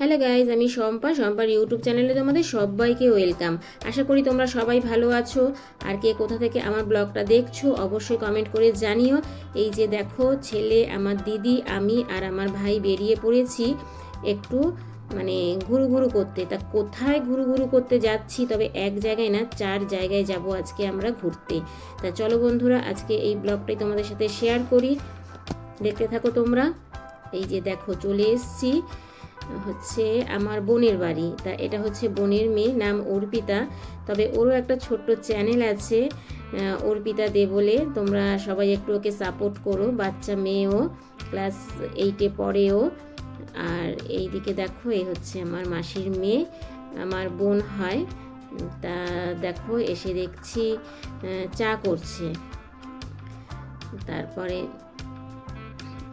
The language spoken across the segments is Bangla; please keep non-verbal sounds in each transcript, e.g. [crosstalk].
হ্যালো গাইজ আমি শম্পা। শম্পার ইউটিউব চ্যানেলে তোমাদের সবাইকে ওয়েলকাম। আশা করি তোমরা সবাই ভালো আছো। আর কে কোথা থেকে আমার ব্লগটা দেখছ, অবশ্যই কমেন্ট করে জানিও। এই যে দেখো, ছেলে, আমার দিদি, আমি আর আমার ভাই বেরিয়ে পড়েছি একটু মানে ঘুরু ঘুরু করতে। তা কোথায় ঘুরু ঘুরু করতে যাচ্ছি? তবে এক জায়গায় না, চার জায়গায় যাব আজকে আমরা ঘুরতে। তা চলো বন্ধুরা, আজকে এই ব্লগটাই তোমাদের সাথে শেয়ার করি। দেখতে থাকো তোমরা। এই যে দেখো, চলে এসছি। হচ্ছে আমার বোনের বাড়ি। তা এটা হচ্ছে বোনের মেয়ে, নাম অর্পিতা। তবে ওরও একটা ছোট্ট চ্যানেল আছে অর্পিতা দে বলে। তোমরা সবাই একটু ওকে সাপোর্ট করো, বাচ্চা মেয়েও ক্লাস এইটে পড়েও। আর এই দিকে দেখো এই হচ্ছে আমার মাসির মেয়ে, আমার বোন হয়। তা দেখো, এসে দেখছি চা করছে। তারপরে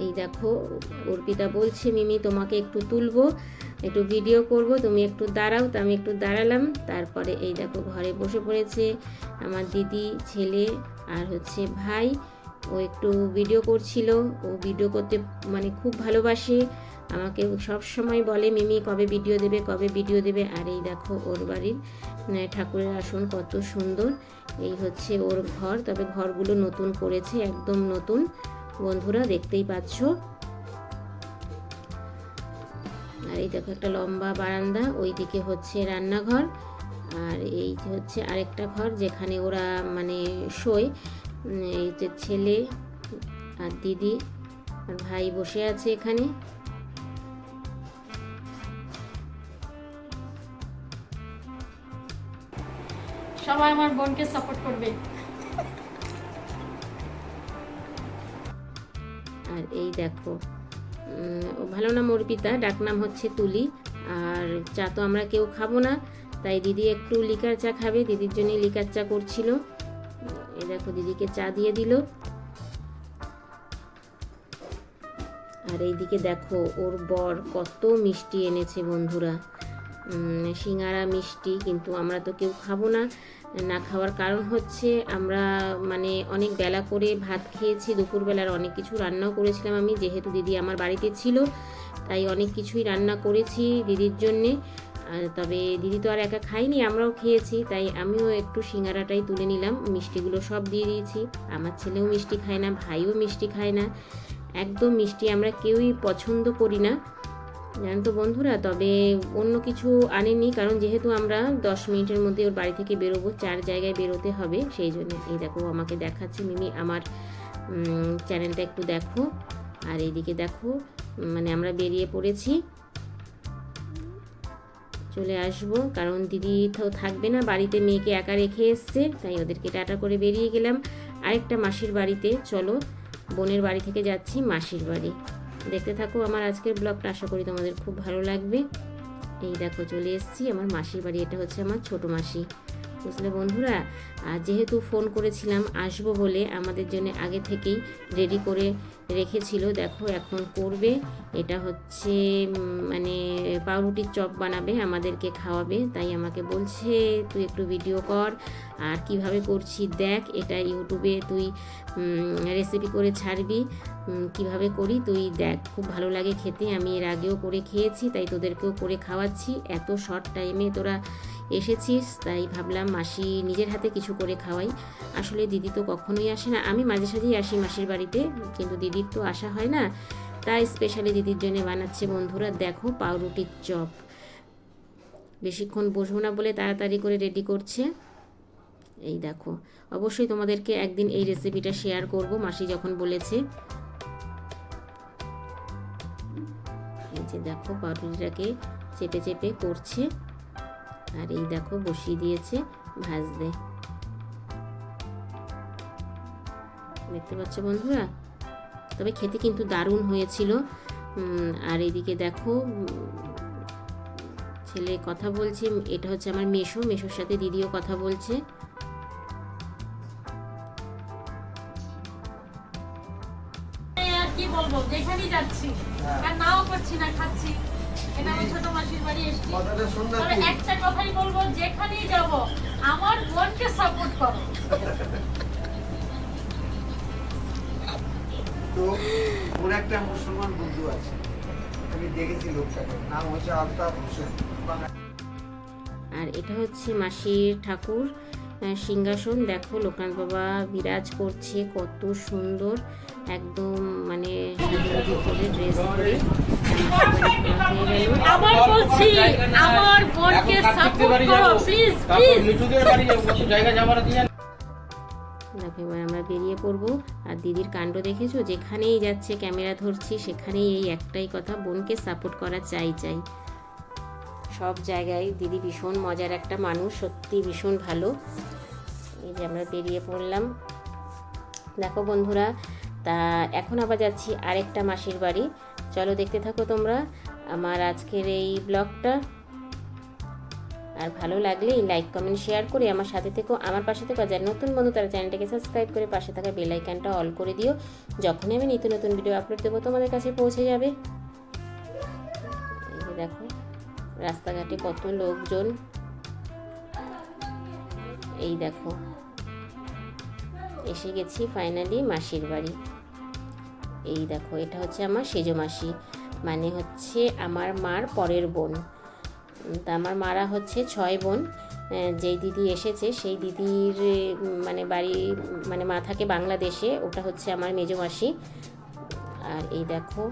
এই দেখো, অর্পিতা বলছে, মিমি, তোমাকে একটু তুলবো, একটু ভিডিও করব, তুমি একটু দাঁড়াও। তা আমি একটু দাঁড়ালাম, তারপরে এই দেখো, ঘরে বসে পড়েছে আমার দিদি, ছেলে আর হচ্ছে ভাই। ও একটু ভিডিও করছিল, ও ভিডিও করতে মানে খুব ভালোবাসে। আমাকে সব সময় বলে, মিমি, কবে ভিডিও দেবে, কবে ভিডিও দেবে? আর এই দেখো, ওর বাড়ির ঠাকুরের আসন কত সুন্দর। এই হচ্ছে ওর ঘর, তবে ঘরগুলো নতুন করেছে, একদম নতুন। বন্ধুরা, দেখতেই পাচ্ছ। আর এই দেখো একটা লম্বা বারান্দা, ওইদিকে হচ্ছে রান্নাঘর, আর এই হচ্ছে আরেকটা ঘর যেখানে ওরা মানে শোয়। এই যে ছেলে আর দিদি আর ভাই বসে আছে এখানে। সবাই আমার বোনকে সাপোর্ট করবে। আর এই দেখো ভালো নাম অর্পিতা ডাকনাম হচ্ছে তুলি। আর চা তো আমরা কেউ খাব না তাই দিদি একটু লিকার চা খাবে দিদির জন্য লিকার চা করছিল। এই দেখো দিদিকে চা দিয়ে দিল। আর এইদিকে দেখো ওর বর কত মিষ্টি এনেছে বন্ধুরা। উম, সিঙ্গারা মিষ্টি কিন্তু আমরা তো কেউ খাব না। না খাওয়ার কারণ হচ্ছে আমরা মানে অনেক বেলা করে ভাত খেয়েছি, দুপুরবেলার অনেক কিছু রান্নাও করেছিলাম আমি, যেহেতু দিদি আমার বাড়িতে ছিল, তাই অনেক কিছুই রান্না করেছি দিদির জন্যে। তবে দিদি তো আর একা খাইনি আমরাও খেয়েছি, তাই আমিও একটু সিঙ্গারাটাই তুলে নিলাম, মিষ্টিগুলো সব দিয়ে দিয়েছি। আমার ছেলেও মিষ্টি খায় না, ভাইও মিষ্টি খায় না, একদম মিষ্টি আমরা কেউই পছন্দ করি না। তো বন্ধুরা? তবে অন্য কিছু আনেনি কারণ যেহেতু আমরা দশ মিনিটের মধ্যে ওর বাড়ি থেকে বেরোবো, চার জায়গায় বেরোতে হবে, সেই জন্য এই দেখো আমাকে দেখাচ্ছে। মিমি, আমার চ্যানেলটা একটু দেখো। আর এইদিকে দেখো মানে আমরা বেরিয়ে পড়েছি। চলে আসব, কারণ দিদি তো থাকবে না, বাড়িতে মেয়েকে একা রেখে এসছে, তাই ওদেরকে টাটা করে বেরিয়ে গেলাম। আরেকটা মাসির বাড়িতে, চলো, বোনের বাড়ি থেকে যাচ্ছি, মাসির বাড়ি। দেখতে থাকো আমার আজকের ব্লগটা, আশা করি তোমাদের খুব ভালো লাগবে। এই দেখো চলে এসেছি, আমার মাসির বাড়ি, এটা হচ্ছে আমার ছোট মাসি। বুঝলে বন্ধুরা? আর যেহেতু ফোন করেছিলাম, আসব বলে আমাদের জন্য আগে থেকেই রেডি করে রেখেছিল। দেখো এখন করবে, এটা হচ্ছে মানে পাউরুটির চপ বানাবে, আমাদেরকে খাওয়াবে, তাই আমাকে বলছে, তুই একটু ভিডিও কর, আর কীভাবে করছি দেখ, এটা ইউটিউবে তুই রেসিপি করে ছাড়বি। কীভাবে করি? তুই দেখ, খুব ভালো লাগে খেতে। আমি এর আগেও করে খেয়েছি, তাই তোদেরকেও করে খাওয়াচ্ছি। এত শর্ট টাইমে তোরা এসেছিস, তাই ভাবলাম মাসি নিজের হাতে কিছু করে খাওয়াই। আসলে দিদি তো কখনোই আসে না। আমি মাঝে সাঝেই আসি মাসির বাড়িতে, কিন্তু দিদির তো আসা হয় না। তাই স্পেশালি দিদির জন্য বানাচ্ছে বন্ধুরা, দেখো পাউরুটির চপ। বেশিক্ষণ বসবো না বলে তাড়াতাড়ি করে রেডি করছে। এই দেখো, অবশ্যই তোমাদেরকে একদিন এই রেসিপিটা শেয়ার করব, মাসি যখন বলেছে। দেখো পাউরুটিটাকে চেপে চেপে করছে। আর এই দেখো বসিয়ে দিয়েছে ভাজতে। দেখতে পাচ্ছ বন্ধুরা? তবে খেতে কিন্তু দারুণ হয়েছিল। আর এদিকে দেখো ছেলে কথা বলছে, এটা হচ্ছে আমার মেশো। মেশোর সাথে দিদিও কথা বলছে। যেখানেই যাচ্ছি আর নাও করছি না খাচ্ছি। এটা আমি ছোট মাসির বাড়ি এসেছি। তবে একটা কথাই বলব যেখানেই যাব আমার বোনকে সাপোর্ট করো। তো ওর একটা মুসলমান বন্ধু আছে। আমি দেখেছি লোকটাকে। নাম হচ্ছে আলতাফ হোসেন। আর এটা হচ্ছে মাসির ঠাকুর সিংহাসন। দেখো লোকনাথ বাবা বিরাজ করছে কত সুন্দর। একদম মানে সাজুগুজু করে ড্রেস পরে। আবার বলছি আমার বোনকে সাপোর্ট করো প্লিজ প্লিজ জায়গা যাবার দিয়ে দেখো এবার আমরা বেরিয়ে পড়ব। আর দিদির কাণ্ড দেখেছ? যেখানেই যাচ্ছে ক্যামেরা ধরছি সেখানেই এই একটাই কথা বোনকে সাপোর্ট করা চাই চাই। সব জায়গায় দিদি ভীষণ মজার একটা মানুষ সত্যি ভীষণ ভালো। এই যে আমরা বেরিয়ে পড়লাম। দেখো বন্ধুরা তা এখন আবার যাচ্ছি আরেকটা মাসির বাড়ি। চলো দেখতে থাকো তোমরা। আমার আজকের এই ব্লগটা। আর ভালো লাগলে লাইক, কমেন্ট, শেয়ার করে আমার সাথে থেকো। আমার পাশে থেকে যারা নতুন বন্ধু, তারা চ্যানেলটাকে সাবস্ক্রাইব করে পাশে থাকা বেল আইকনটা অল করে দিও। যখনই আমি নিত্য নতুন ভিডিও আপলোড দেবো, তোমাদের কাছে পৌঁছে যাবে। এই যে দেখো, রাস্তাঘাটে কত লোকজন। এই দেখো। এসে গেছি ফাইনালি মাসির বাড়ি। এই দেখো, এটা হচ্ছে আমার সেজো মাসি মানে হচ্ছে আমার মার পরের বোন। তা আমার মারা হচ্ছে ছয় বোন যেই দিদি এসেছে, সেই দিদির মানে বাড়ি মানে মা থাকে বাংলাদেশে, ওটা হচ্ছে আমার মেজো মাসি। আর এই দেখো,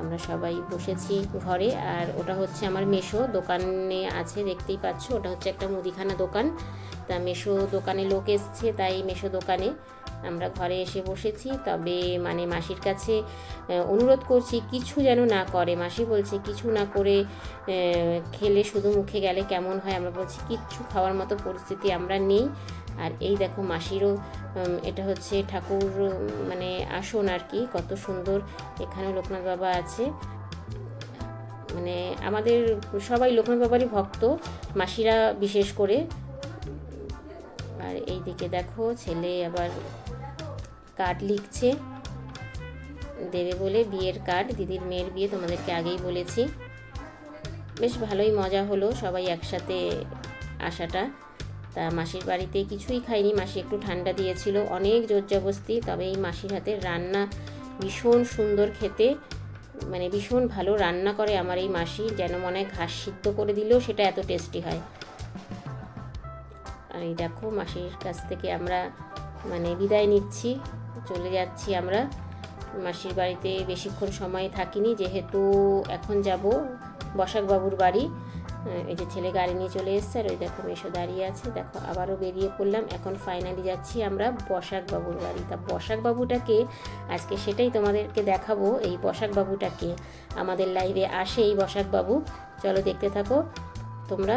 আমরা সবাই বসেছি ঘরে, আর ওটা হচ্ছে আমার মেশো, দোকানে আছে, দেখতেই পাচ্ছ, ওটা হচ্ছে একটা মুদিখানা দোকান। তা মেশো দোকানে লোক এসছে, তাই মেশো দোকানে আমরা ঘরে এসে বসেছি। তবে মানে মাসির কাছে অনুরোধ করছি কিছু যেন না করে। মাসি বলছে, কিছু না করে খেলে শুধু মুখে গেলে কেমন হয়? আমরা বলছি, কিচ্ছু খাওয়ার মতো পরিস্থিতি আমরা নেই। আর এই দেখো মাসিরও এটা হচ্ছে ঠাকুর মানে আসন আর কি, কত সুন্দর এখানেও লোকনাথ বাবা আছে। মানে আমাদের সবাই লোকনাথ বাবারই ভক্ত, মাসিরা বিশেষ করে। এই দিকে দেখো ছেলে আবার কার্ড লিখছে। দেবে বলে বিয়ের কার্ড দিদির মেয়ের বিয়ে তোমাদেরকে আগেই বলেছি। বেশ ভালোই মজা হলো সবাই একসাথে আসাটা। তা মাসির বাড়িতে কিছুই খাইনি, মাসি একটু ঠান্ডা দিয়েছিল, অনেক জোরজবস্তি, তবে এই মাসির হাতের রান্না ভীষণ সুন্দর খেতে মানে ভীষণ ভালো রান্না করে আমার এই মাসি, যেন মনে হয় ঘাস সিদ্ধ করে দিলেও সেটা এত টেস্টি হয়। এই দেখো মাসির কাছ থেকে আমরা মানে বিদায় নিচ্ছি, চলে যাচ্ছি আমরা। মাসির বাড়িতে বেশিক্ষণ সময় থাকিনি, যেহেতু এখন যাব বসাকবাবুর বাড়ি। এই যে ছেলে গাড়ি নিয়ে চলে এসছে, আর ওই দেখো মেশো দাঁড়িয়ে আছে। দেখো আবারও বেরিয়ে পড়লাম, এখন ফাইনালি যাচ্ছি আমরা বসাকবাবুর বাড়ি। তা বসাকবাবুটাকে আজকে সেটাই তোমাদেরকে দেখাবো, এই বসাকবাবুটাকে। আমাদের লাইভে আসে এই বসাকবাবু। চলো দেখতে থাকো। তোমরা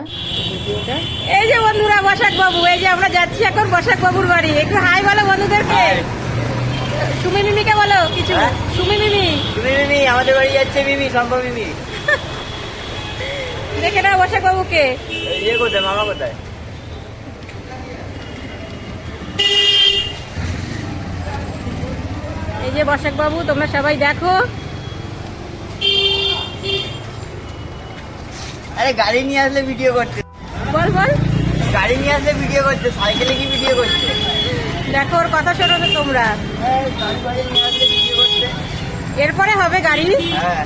ভিডিওটা। এই যে বন্ধুরা বসাক বাবু এই যে আমরা যাচ্ছি এখন বসাক বাবুর বাড়ি। একটু হাই বলো বন্ধুদেরকে। সুমি মিমিকে বলো কিছু। সুমি মিমি। তুমি মিমি আমাদের বাড়ি যাচ্ছে মিমি সম্ভব মিমি। [laughs] দেখে না বসাক বাবুকে। ইয়ে কোথায় মামা কোথায়? এই যে বসাক বাবু তোমরা সবাই দেখো। আরে গাড়ি নিয়ে আসলে ভিডিও করছে বল বল। গাড়ি নিয়ে আসলে ভিডিও করছে সাইকেলে কি ভিডিও করছে দেখো ওর কথা শোনো তো তোমরা। হ্যাঁ, এরপরে হবে গাড়ি? হ্যাঁ।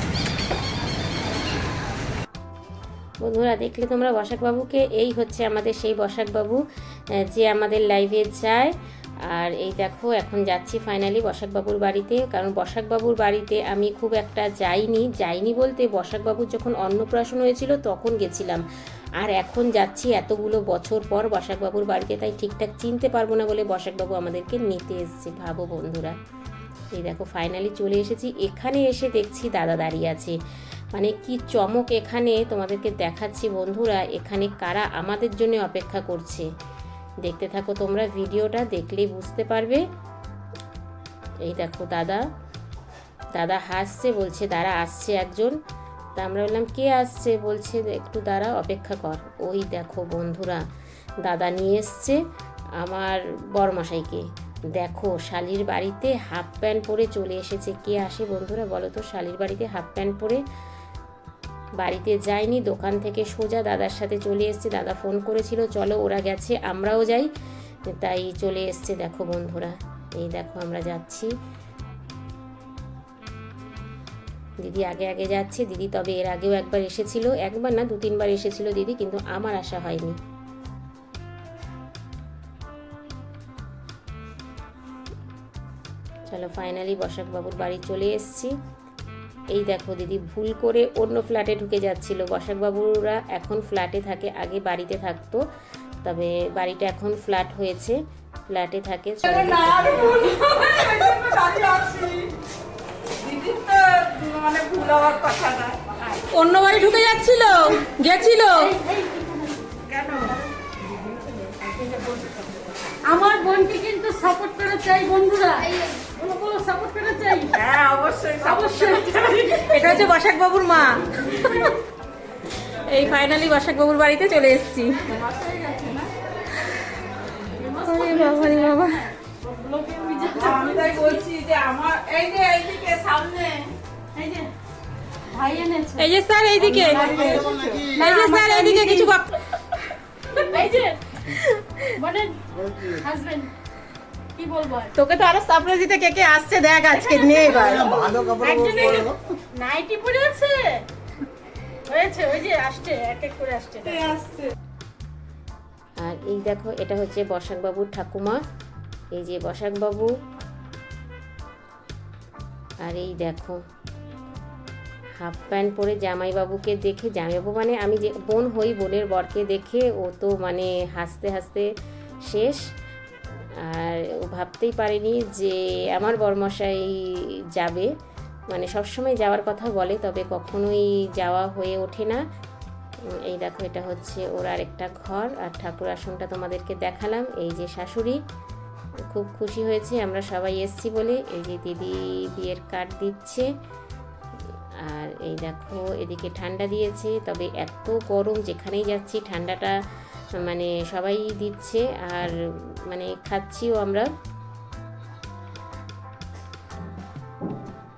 বন্ধুরা দেখলে তোমরা বসাকবাবুকে। এই হচ্ছে আমাদের সেই বসাকবাবু যে আমাদের লাইভে যায়। আর এই দেখো, এখন যাচ্ছি ফাইনালি বসাকবাবুর বাড়িতে, কারণ বসাকবাবুর বাড়িতে আমি খুব একটা যাইনি। যাইনি বলতে বসাকবাবুর যখন অন্নপ্রাশন হয়েছিল তখন গেছিলাম। আর এখন যাচ্ছি এতগুলো বছর পর বসাকবাবুর বাড়িতে, তাই ঠিকঠাক চিনতে পারব না বলে বসাকবাবু আমাদেরকে নিতে এসছে। ভাবো বন্ধুরা। এই দেখো ফাইনালি চলে এসেছি। এখানে এসে দেখছি দাদা দাঁড়িয়ে আছে। মানে কি চমক এখানে, তোমাদেরকে দেখাচ্ছি বন্ধুরা। এখানে কারা আমাদের জন্য অপেক্ষা করছে? দেখতে থাকো তোমরা, ভিডিওটা দেখলেই বুঝতে পারবে। এই দেখো দাদা দাদা হাসছে, বলছে, দাঁড়া, আসছে একজন। তা আমরা বললাম, কে আসছে? বলছে, একটু দাঁড়া, অপেক্ষা কর। ওই দেখো বন্ধুরা, দাদা নিয়ে এসছে আমার বরমশাইকে দেখো, শালির বাড়িতে হাফ প্যান্ট পরে চলে এসেছে। কে আসে বন্ধুরা বলো তো? শালির বাড়িতে হাফ প্যান্ট পরে বাড়িতে যাইনি দোকান থেকে সোজা দাদার সাথে চলে এসছে। দাদা ফোন করেছিল, চলো, ওরা গেছে, আমরাও যাই। তাই চলে এসছে, দেখো বন্ধুরা। এই দেখো, আমরা যাচ্ছি। দিদি আগে আগে যাচ্ছে। দিদি তবে এর আগেও একবার এসেছিল। একবার না দু তিনবার এসেছিল দিদি, কিন্তু আমার আশা হয়নি। চলো ফাইনালি বসাক বাবুর বাড়ি চলে এসেছি। এই দেখো দিদি ভুল করে অন্য ফ্ল্যাটে ঢুকে যাচ্ছিল। বসাক বাবুরা এখন ফ্ল্যাটে থাকে আগে বাড়িতে থাকতো। তবে বাড়িটা এখন ফ্ল্যাট হয়েছে ফ্ল্যাটে থাকে। চলো অন্য বাড়ি ঢুকে যাচ্ছিল? গেছিল? আমার বোনকে কিন্তু সাপোর্ট করা চাই বন্ধুরা। সাপোর্ট চাই? হ্যাঁ অবশ্যই অবশ্যই। এটা হচ্ছে বসাক বাবুর মা। এই ফাইনালি বসাক বাবুর বাড়িতে চলে এসেছি। বাবা আমি তাই বলছি যে আমার এই যে এইদিকে সামনে। এই যে এই যে স্যার এইদিকে এই যে স্যার এইদিকে কিছু এই যে মানে হাজবেন্ড? তোকে তো আরও সারপ্রাইজ দিতে কে কে আসছে দেখ আজকে নে এবার। ভালো কাপড় নাইটি পরে আছে? হয়েছে ওই যে আসছে এক এক করে আসছে? আর এই দেখো এটা হচ্ছে বসাকবাবুর ঠাকুমা। এই যে বসাকবাবু। আর এই দেখো হাফ প্যান্ট পরে জামাইবাবুকে দেখে জামাইবাবু মানে আমি যে বোন হই বোনের বরকে দেখে ও তো মানে হাসতে হাসতে শেষ। আর ও ভাবতেই পারেনি যে আমার বরমশাই যাবে। মানে সবসময় যাওয়ার কথা বলে, তবে কখনোই যাওয়া হয়ে ওঠে না। এই দেখো, এটা হচ্ছে ওর আরেকটা ঘর। আর ঠাকুর আসনটা তোমাদেরকে দেখালাম, এই যে শাশুড়ি। খুব খুশি হয়েছে, আমরা সবাই এসছি বলে। এই যে দিদি বিয়ের কার্ড দিচ্ছে। আর এই দেখো, এদিকে ঠান্ডা দিয়েছে, তবে এত গরম যেখানেই যাচ্ছি, ঠান্ডাটা মানে সবাই দিচ্ছে আর মানে খাচ্ছিও আমরা।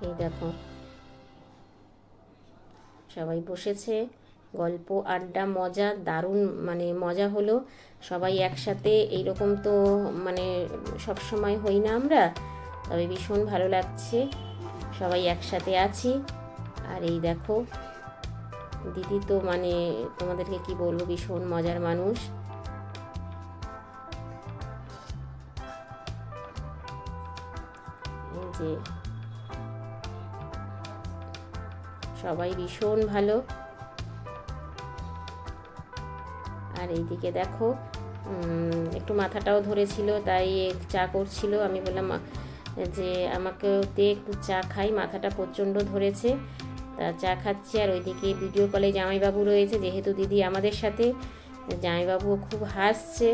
এই দেখো। সবাই বসেছে, গল্প, আড্ডা, মজা, দারুণ মানে মজা হলো। সবাই একসাথে এইরকম তো মানে সব সময় হই না আমরা। তবে ভীষণ ভালো লাগছে। সবাই একসাথে আছি। আর এই দেখো দিদি তো মানে তোমাদেরকে কি বলব, ভীষণ মজার মানুষ। যে সবাই ভীষণ ভালো। আর এইদিকে দেখো একটু মাথাটাও ধরেছিল, তাই চা করছিল। আমি বললাম যে আমাকে একটু চা খাই। মাথাটা প্রচণ্ড ধরেছে। তা চা খাচ্ছি আর ওইদিকে ভিডিও কলে জামাইবাবু রয়েছে, যেহেতু দিদি আমাদের সাথে। জামাইবাবু খুব হাসছে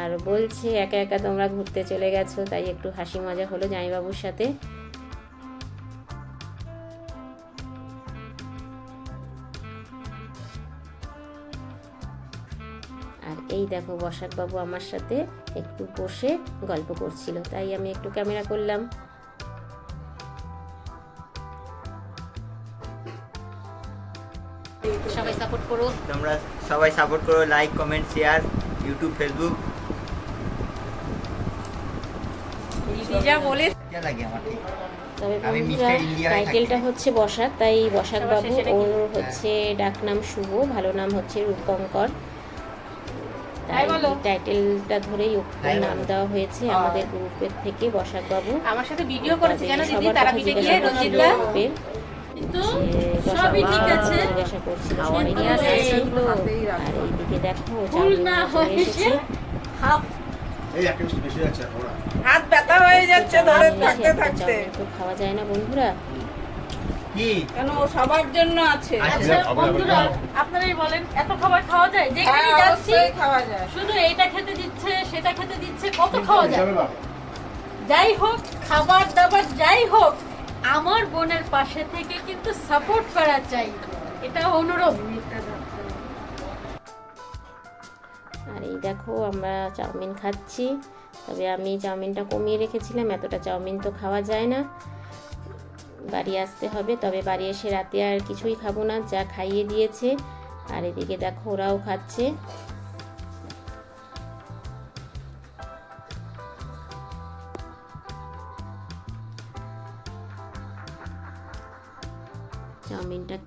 আর বলছে, একা একা তোমরা ঘুরতে চলে গেছো, তাই একটু হাসি মজা হলো জামাইবাবুর সাথে। আর এই দেখো বসাকবাবু আমার সাথে একটু বসে গল্প করছিল, তাই আমি একটু ক্যামেরা করলাম। করো তোমরা সবাই সাপোর্ট করো like comment share YouTube Facebook হয়ে টাইটেলটা হচ্ছে বসাক তাই বসাক বাবু ওর হচ্ছে ডাকনাম শুভ ভালো নাম হচ্ছে রূপঙ্কর। তাই টাইটেলটা ধরেই ওর নাম দেওয়া হয়েছে আমাদের গ্রুপের থেকে বসাক বাবু। আমার সাথে ভিডিও করেছে জানো দিদি? কথা গিয়ে কিন্তু সবই ঠিক আছে। জিজ্ঞাসা করছিল আর এইদিকে দেখো ভুল না হয়েছে। হাফ। এই একটা মিষ্টি বেশি আছে ওরা। হাত ব্যথা হয়ে যাচ্ছে ধরে থাকতে থাকতে। খাওয়া যায় না বন্ধুরা। কি? কেন সবার জন্য আছে? আচ্ছা বন্ধুরা আপনারাই বলেন এত খাবার খাওয়া যায়? যেখানে হ্যাঁ, যাচ্ছি খাওয়া যায়। শুধু এইটা খেতে দিচ্ছে সেটা খেতে দিচ্ছে কত খাওয়া যায়? যাই হোক খাবার দাবার যাই হোক আমার বোনের পাশে থেকে কিন্তু সাপোর্ট করা চাই। এটা অনুরোধ। আর এই দেখো, আমরা চাউমিন খাচ্ছি। তবে আমি চাউমিনটা কমিয়ে রেখেছিলাম, এতটা চাউমিন তো খাওয়া যায় না। বাড়ি আসতে হবে, তবে বাড়ি এসে রাতে আর কিছুই খাব না, যা খাইয়ে দিয়েছে। আর এদিকে দেখো, ওরাও খাচ্ছে।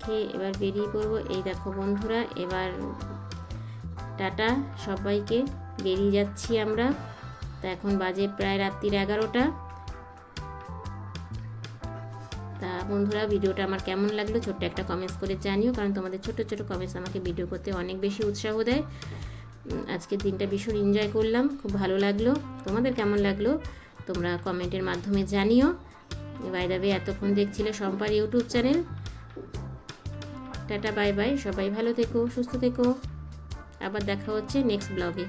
খেয়ে এবার বেরিয়ে পড়ব। এই দেখো বন্ধুরা, এবার টাটা, সবাইকে। বেরিয়ে যাচ্ছি আমরা। তা এখন বাজে প্রায় রাত্রির এগারোটা। তা বন্ধুরা, ভিডিওটা আমার কেমন লাগল ছোট্ট একটা কমেন্টস করে জানিও, কারণ তোমাদের ছোট ছোট কমেন্টস আমাকে ভিডিও করতে অনেক বেশি উৎসাহ দেয়। আজকের দিনটা ভীষণ এনজয় করলাম, খুব ভালো লাগল। তোমাদের কেমন লাগল? তোমরা কমেন্টের মাধ্যমে জানিও। বাই দাবে এতক্ষণ দেখছিলে সম্পার YouTube channel tata bye bye সবাই ভালো থেকো সুস্থ থেকো। আবার দেখা হচ্ছে নেক্সট ব্লগে